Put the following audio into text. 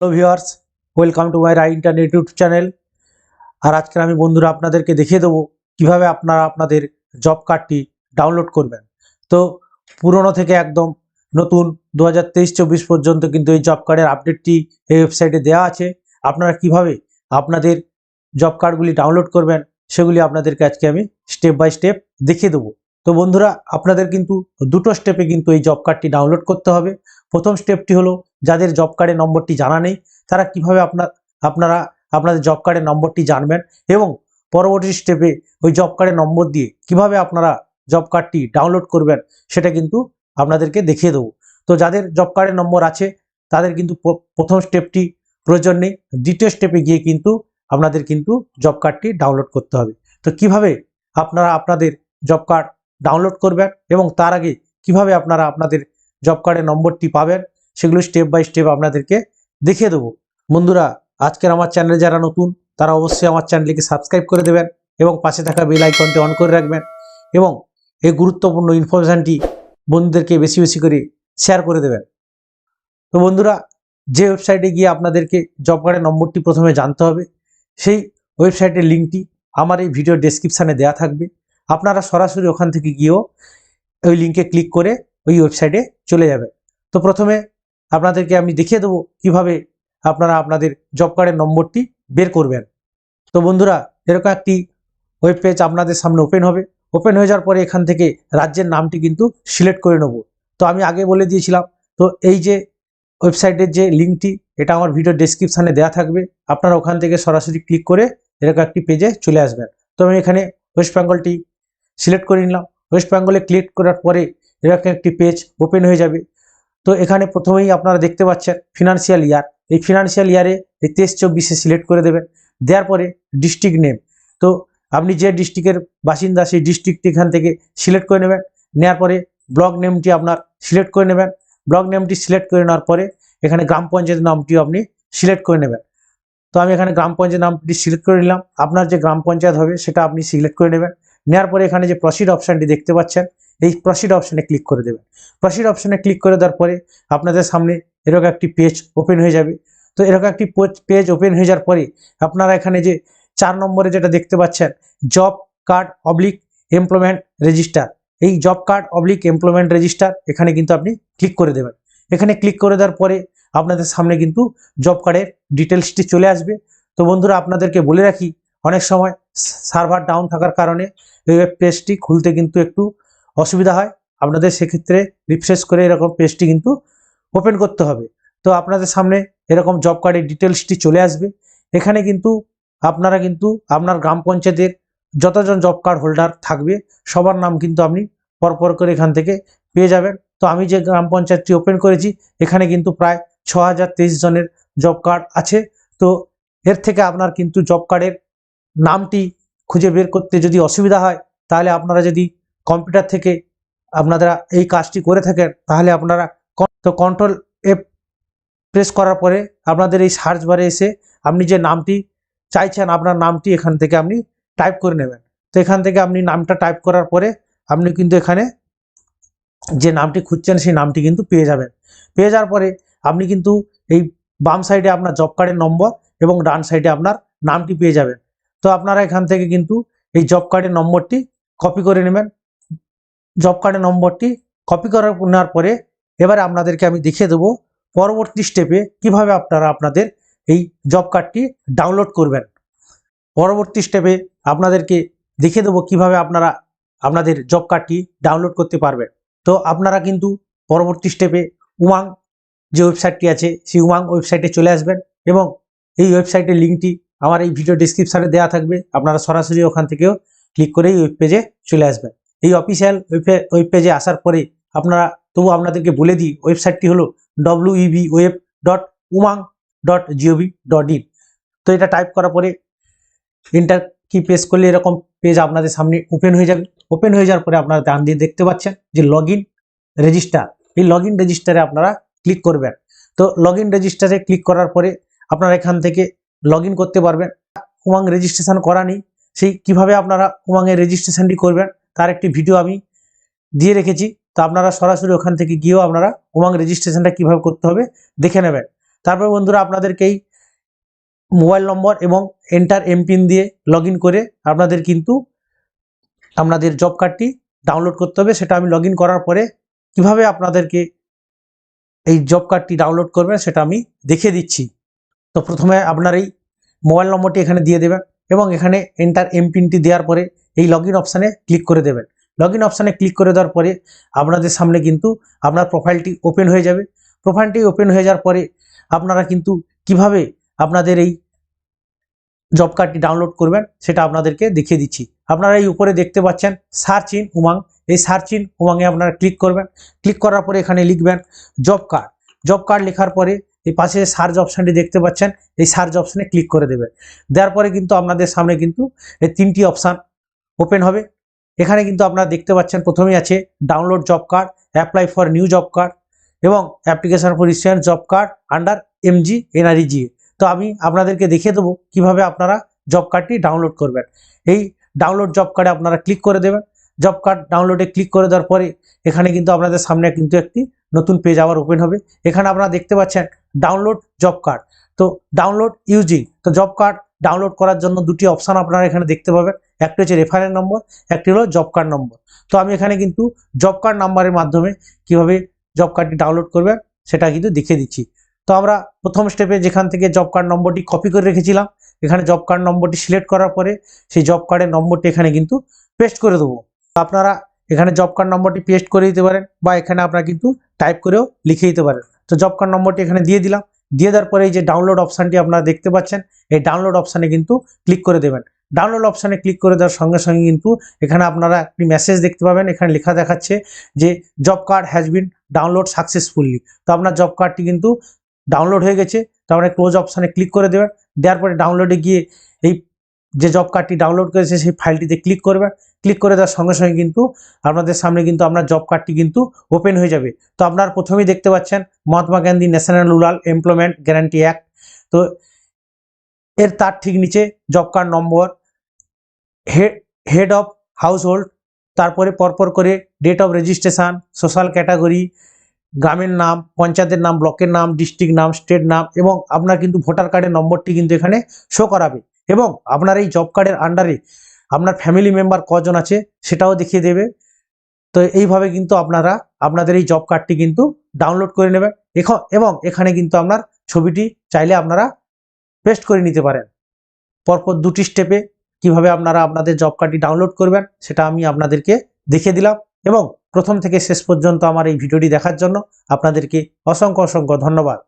Hello viewers welcome to my Rai internet YouTube channel আর আজকে আমি বন্ধুরা আপনাদেরকে দেখিয়ে দেবো কীভাবে আপনারা আপনাদের জব কার্ডটি ডাউনলোড করবেন। তো পুরনো থেকে একদম নতুন দু হাজার তেইশ চব্বিশ পর্যন্ত কিন্তু এই জব কার্ডের আপডেটটি এই ওয়েবসাইটে দেওয়া আছে। আপনারা কীভাবে আপনাদের জব কার্ডগুলি ডাউনলোড করবেন, সেগুলি আপনাদেরকে আজকে আমি স্টেপ বাই স্টেপ দেখিয়ে দেবো। তো বন্ধুরা, আপনাদের কিন্তু দুটো স্টেপে কিন্তু এই জব কার্ডটি ডাউনলোড করতে হবে। প্রথম স্টেপটি হলো যাদের জব কার্ডের নম্বরটি জানা নেই, তারা কীভাবে আপনার আপনারা, আপনাদের জব কার্ডের নম্বরটি জানবেন এবং পরবর্তী স্টেপে ওই জব কার্ডের নম্বর দিয়ে কীভাবে আপনারা জব কার্ডটি ডাউনলোড করবেন, সেটা কিন্তু আপনাদেরকে দেখিয়ে দেবো। তো যাদের জব কার্ডের নম্বর আছে, তাদের কিন্তু প্রথম স্টেপটি প্রয়োজন নেই, দ্বিতীয় স্টেপে গিয়ে কিন্তু আপনাদের কিন্তু জব কার্ডটি ডাউনলোড করতে হবে। তো কীভাবে আপনারা আপনাদের জব কার্ড ডাউনলোড করবেন এবং তার আগে কীভাবে আপনারা আপনাদের জব কার্ডের নম্বরটি পাবেন। সেগুলো স্টেপ বাই স্টেপ আপনাদেরকে দেখিয়ে দেবো। বন্ধুরা, আজকের আমার চ্যানেলে যারা নতুন, তারা অবশ্যই আমার চ্যানেলকে সাবস্ক্রাইব করে দেবেন এবং পাশে থাকা বেল আইকনটি অন করে রাখবেন এবং এই গুরুত্বপূর্ণ ইনফরমেশানটি বন্ধুদেরকে বেশি বেশি করে শেয়ার করে দেবেন। তো বন্ধুরা, যে ওয়েবসাইটে গিয়ে আপনাদেরকে জব কার্ডের নম্বরটি প্রথমে জানতে হবে, সেই ওয়েবসাইটের লিঙ্কটি আমার এই ভিডিও ডেসক্রিপশানে দেওয়া থাকবে। আপনারা সরাসরি ওখান থেকে গিয়েও ওই লিঙ্কে ক্লিক করে ওই ওয়েবসাইটে চলে যাবে। তো প্রথমে আপনাদেরকে আমি দেখিয়ে দেবো কীভাবে আপনারা আপনাদের জব কার্ডের নম্বরটি বের করবেন। তো বন্ধুরা, এরকম একটি ওয়েব পেজ আপনাদের সামনে ওপেন হবে। ওপেন হয়ে যাওয়ার পরে এখান থেকে রাজ্যের নামটি কিন্তু সিলেক্ট করে নেব। তো আমি আগে বলে দিয়েছিলাম, তো এই যে ওয়েবসাইটের যে লিঙ্কটি এটা আমার ভিডিও ডেসক্রিপশানে দেওয়া থাকবে। আপনারা ওখান থেকে সরাসরি ক্লিক করে এরকম একটি পেজে চলে আসবেন। তো আমি এখানে ওয়েস্ট বেঙ্গলটি সিলেক্ট করে নিলাম। ওয়েস্ট বেঙ্গলে ক্লিক করার পরে এরকম একটি পেজ ওপেন হয়ে যাবে। তো এখানে প্রথমেই আপনারা দেখতে পাচ্ছেন ফিনান্সিয়াল ইয়ার এই ফিনান্সিয়াল ইয়ারে এই তেইশ চব্বিশে সিলেক্ট করে দেবেন। দেওয়ার পরে ডিস্ট্রিক্ট নেম তো আপনি যে ডিস্ট্রিক্টের বাসিন্দা, সেই ডিস্ট্রিক্টটি এখান থেকে সিলেক্ট করে নেবেন। নেওয়ার পরে ব্লক নেমটি আপনার সিলেক্ট করে নেবেন। ব্লক নেমটি সিলেক্ট করে নেওয়ার পরে এখানে গ্রাম পঞ্চায়েত নামটিও আপনি সিলেক্ট করে নেবেন। তো আমি এখানে গ্রাম পঞ্চায়েত নামটি সিলেক্ট করে নিলাম। আপনার যে গ্রাম পঞ্চায়েত হবে, সেটা আপনি সিলেক্ট করে নেবেন। নেওয়ার পরে এখানে যে প্রসিড অপশানটি দেখতে পাচ্ছেন, এই প্রসিড অপশানে ক্লিক করে দেবেন। প্রসিড অপশানে ক্লিক করে দেওয়ার পরে আপনাদের সামনে এরকম একটি পেজ ওপেন হয়ে যাবে। তো এরকম একটি পেজ ওপেন হয়ে যাওয়ার পরে আপনারা এখানে যে চার নম্বরে যেটা দেখতে পাচ্ছেন job card oblique employment register এই job card oblique employment register এখানে কিন্তু আপনি ক্লিক করে দেবেন। এখানে ক্লিক করে দেওয়ার পরে আপনাদের সামনে কিন্তু জব কার্ডের ডিটেলসটি চলে আসবে। তো বন্ধুরা, আপনাদেরকে বলে রাখি অনেক সময় সার্ভার ডাউন থাকার কারণে এই ওয়েব পেজটি খুলতে কিন্তু একটু অসুবিধা হয়। আপনাদের সেক্ষেত্রে রিফ্রেশ করে এরকম পেজটি কিন্তু ওপেন করতে হবে। তো আপনাদের সামনে এরকম জব কার্ডের ডিটেলসটি চলে আসবে। এখানে কিন্তু আপনারা কিন্তু আপনার গ্রাম পঞ্চায়েতের যতজন জব কার্ড হোল্ডার থাকবে, সবার নাম কিন্তু আপনি পরপর করে এখান থেকে পেয়ে যাবেন। তো আমি যে গ্রাম পঞ্চায়েতটি ওপেন করেছি, এখানে কিন্তু প্রায় ছ জনের জব কার্ড আছে। তো এর থেকে আপনার কিন্তু জব কার্ডের নামটি খুঁজে বের করতে যদি অসুবিধা হয়, তাহলে আপনারা যদি কম্পিউটার থেকে আপনারা এই কাজটি করে থাকেন, তাহলে আপনারা তো কন্ট্রোল এফ প্রেস করার পরে আপনাদের এই সার্চ বারে এসে আপনি যে নামটি চাইছেন, আপনার নামটি এখান থেকে আপনি টাইপ করে নেবেন। তো এখান থেকে আপনি নামটা টাইপ করার পরে আপনি কিন্তু এখানে যে নামটি খুঁজছেন, সেই নামটি কিন্তু পেয়ে যাবেন। পেয়ে যাওয়ার পরে আপনি কিন্তু এই বাম সাইডে আপনার জব কার্ডের নম্বর এবং ডান সাইডে আপনার নামটি পেয়ে যাবেন। তো আপনারা এখান থেকে কিন্তু এই জব কার্ডের নম্বরটি কপি করে নেবেন। জব কার্ডের নম্বরটি কপি করার নেওয়ার পরে এবারে আপনাদেরকে আমি দেখিয়ে দেবো পরবর্তী স্টেপে কীভাবে আপনারা আপনাদের এই জব কার্ডটি ডাউনলোড করবেন। পরবর্তী স্টেপে আপনাদেরকে দেখিয়ে দেবো কীভাবে আপনারা আপনাদের জব কার্ডটি ডাউনলোড করতে পারবেন। তো আপনারা কিন্তু পরবর্তী স্টেপে উমাং যে ওয়েবসাইটটি আছে, সেই উমাং ওয়েবসাইটে চলে আসবেন এবং এই ওয়েবসাইটের লিঙ্কটি আমার এই ভিডিও ডিসক্রিপশানে দেওয়া থাকবে। আপনারা সরাসরি ওখান থেকেও ক্লিক করে এই ওয়েব পেজে চলে আসবেন। এই অফিসিয়াল ওয়েব পেজে আসার পরে আপনারা, তবু আপনাদেরকে বলে দিই ওয়েবসাইটটি হলো W EB web dot Umang dot GOV dot in তো এটা টাইপ করার পরে ইন্টার কি প্রেস করলে এরকম পেজ আপনাদের সামনে ওপেন হয়ে যাবে। ওপেন হয়ে যাওয়ার পরে আপনারা ডান দিয়ে দেখতে পাচ্ছেন যে লগ ইন রেজিস্টার এই লগ ইন রেজিস্টারে আপনারা ক্লিক করবেন। তো লগ ইন রেজিস্টারে ক্লিক করার পরে আপনারা এখান থেকে লগ করতে পারবেন। উমাং রেজিস্ট্রেশন করা সেই কীভাবে আপনারা উমাংয়ের রেজিস্ট্রেশনটি করবেন, তার একটি ভিডিও আমি দিয়ে রেখেছি। তো আপনারা সরাসরি ওখান থেকে গিয়েও আপনারা উমাং রেজিস্ট্রেশনটা কীভাবে করতে হবে দেখে নেবেন। তারপর বন্ধুরা, আপনাদেরকে এই মোবাইল নম্বর এবং এন্টার এমপিন দিয়ে লগ করে আপনাদের কিন্তু আপনাদের জব কার্ডটি ডাউনলোড করতে হবে। সেটা আমি লগ করার পরে কীভাবে আপনাদেরকে এই জব কার্ডটি ডাউনলোড করবেন, সেটা আমি দেখিয়ে দিচ্ছি। তো প্রথমে আপনার এই মোবাইল নম্বরটি এখানে দিয়ে দেবেন এবং এখানে এন্টার এমপিনটি দেওয়ার পরে এই লগ ইন অপশানে ক্লিক করে দেবেন। লগ ইন অপশানে ক্লিক করে দেওয়ার পরে আপনাদের সামনে কিন্তু আপনার প্রোফাইলটি ওপেন হয়ে যাবে। প্রোফাইলটি ওপেন হয়ে যাওয়ার পরে আপনারা কিন্তু কীভাবে আপনাদের এই জব কার্ডটি ডাউনলোড করবেন সেটা আপনাদেরকে দেখিয়ে দিচ্ছি। আপনারা এই উপরে দেখতে পাচ্ছেন সার্চ ইন উমাং এই সার্চ ইন উমাংয়ে আপনারা ক্লিক করবেন। ক্লিক করার পরে এখানে লিখবেন জব কার্ড জব কার্ড লেখার পরে এই পাশে সার্চ অপশানটি দেখতে পাচ্ছেন, এই সার্চ অপশানে ক্লিক করে দেবেন দেওয়ার পরে কিন্তু আপনাদের সামনে কিন্তু এই তিনটি অপশান ওপেন হবে। এখানে কিন্তু আপনারা দেখতে পাচ্ছেন, প্রথমেই আছে download job card apply for new job card এবং application for recent job card under MG NREG তো আমি আপনাদেরকে দেখিয়ে দেবো কীভাবে আপনারা জব কার্ডটি ডাউনলোড করবেন। এই ডাউনলোড জব কার্ডে আপনারা ক্লিক করে দেবেন। জব কার্ড ডাউনলোডে ক্লিক করে দেওয়ার পরে এখানে কিন্তু আপনাদের সামনে কিন্তু একটি নতুন পেজ আবার ওপেন হবে। এখানে আপনারা দেখতে পাচ্ছেন ডাউনলোড জব কার্ড তো ডাউনলোড ইউজিং তো জব কার্ড ডাউনলোড করার জন্য দুটি অপশান আপনারা এখানে দেখতে পাবেন। একটি হচ্ছে রেফারেন্স নম্বর একটি হলো জব কার্ড নম্বর তো আমি এখানে কিন্তু জব কার্ড নাম্বারের মাধ্যমে কীভাবে জব কার্ডটি ডাউনলোড করবেন সেটা কিন্তু দেখিয়ে দিচ্ছি। তো আমরা প্রথম স্টেপে যেখান থেকে জব কার্ড নম্বরটি কপি করে রেখেছিলাম, এখানে জব কার্ড নম্বরটি সিলেক্ট করার পরে সেই জব কার্ডের নম্বরটি এখানে কিন্তু পেস্ট করে দেবো। আপনারা এখানে জব কার্ড নম্বরটি পেস্ট করে দিতে পারেন বা এখানে আপনারা কিন্তু টাইপ করেও লিখে দিতে পারেন। তো জব কার্ড নম্বরটি এখানে দিয়ে দিলাম। দিয়ে দেওয়ার পরে এই যে ডাউনলোড অপশানটি আপনারা দেখতে পাচ্ছেন, এই ডাউনলোড অপশানে কিন্তু ক্লিক করে দেবেন। ডাউনলোড অপশানে ক্লিক করে দেওয়ার সঙ্গে সঙ্গে কিন্তু এখানে আপনারা একটি মেসেজ দেখতে পাবেন, এখানে লেখা দেখাচ্ছে যে job card has been download successfully তো আপনার জব কার্ডটি কিন্তু ডাউনলোড হয়ে গেছে, তো আপনারা ক্লোজ অপশানে ক্লিক করে দেবেন। দেওয়ার পরে ডাউনলোডে গিয়ে এই যে জব কার্ডটি ডাউনলোড করেছে, সেই ফাইলটিতে ক্লিক করবেন ক্লিক করে দেওয়ার সঙ্গে সঙ্গে কিন্তু আপনাদের সামনে কিন্তু আপনার জব কার্ডটি কিন্তু ওপেন হয়ে যাবে। তো আপনার প্রথমেই দেখতে পাচ্ছেন Mahatma Gandhi national rural employment guarantee act তো এর তার ঠিক নিচে job card number head of household তারপরে পরপর করে date of registration social category গ্রামের নাম, পঞ্চায়েতের নাম, ব্লকের নাম ডিস্ট্রিক্ট নাম স্টেট নাম, এবং আপনার কিন্তু ভোটার কার্ডের নম্বরটি কিন্তু এখানে শো করাবে। এবং আপনার এই জব কার্ডের আন্ডারে আপনার ফ্যামিলি মেম্বার কজন আছে সেটাও দেখিয়ে দেবে। তো এইভাবে কিন্তু আপনারা আপনাদের এই জব কার্ডটি কিন্তু ডাউনলোড করে নেবেন। এখন এবং এখানে কিন্তু আপনার ছবিটি চাইলে আপনারা পেস্ট করে নিতে পারেন। পরপর দুটি স্টেপে কীভাবে আপনারা আপনাদের জব কার্ডটি ডাউনলোড করবেন সেটা আমি আপনাদেরকে দেখিয়ে দিলাম। এবং প্রথম থেকে শেষ পর্যন্ত আমার এই ভিডিওটি দেখার জন্য আপনাদেরকে অসংখ্য অসংখ্য ধন্যবাদ।